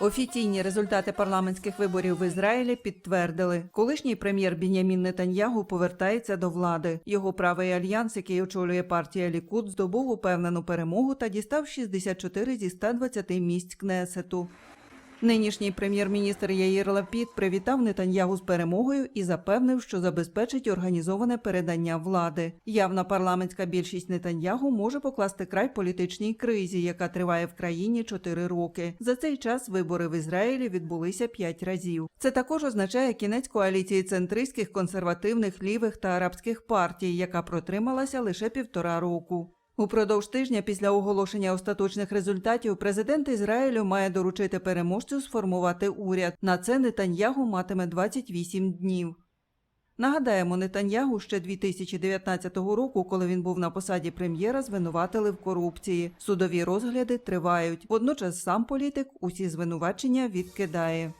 Офіційні результати парламентських виборів в Ізраїлі підтвердили, колишній прем'єр Бінямін Нетаньягу повертається до влади. Його правий альянс, який очолює партія Лікут, здобув упевнену перемогу та дістав 64 зі 120 місць Кнесету. Нинішній прем'єр-міністр Яїр Лапід привітав Нетаньягу з перемогою і запевнив, що забезпечить організоване передання влади. Явна парламентська більшість Нетаньягу може покласти край політичній кризі, яка триває в країні чотири роки. За цей час вибори в Ізраїлі відбулися п'ять разів. Це також означає кінець коаліції центристських, консервативних, лівих та арабських партій, яка протрималася лише півтора року. Упродовж тижня після оголошення остаточних результатів президент Ізраїлю має доручити переможцю сформувати уряд. На це Нетаньягу матиме 28 днів. Нагадаємо, Нетаньягу ще 2019 року, коли він був на посаді прем'єра, звинуватили в корупції. Судові розгляди тривають. Водночас сам політик усі звинувачення відкидає.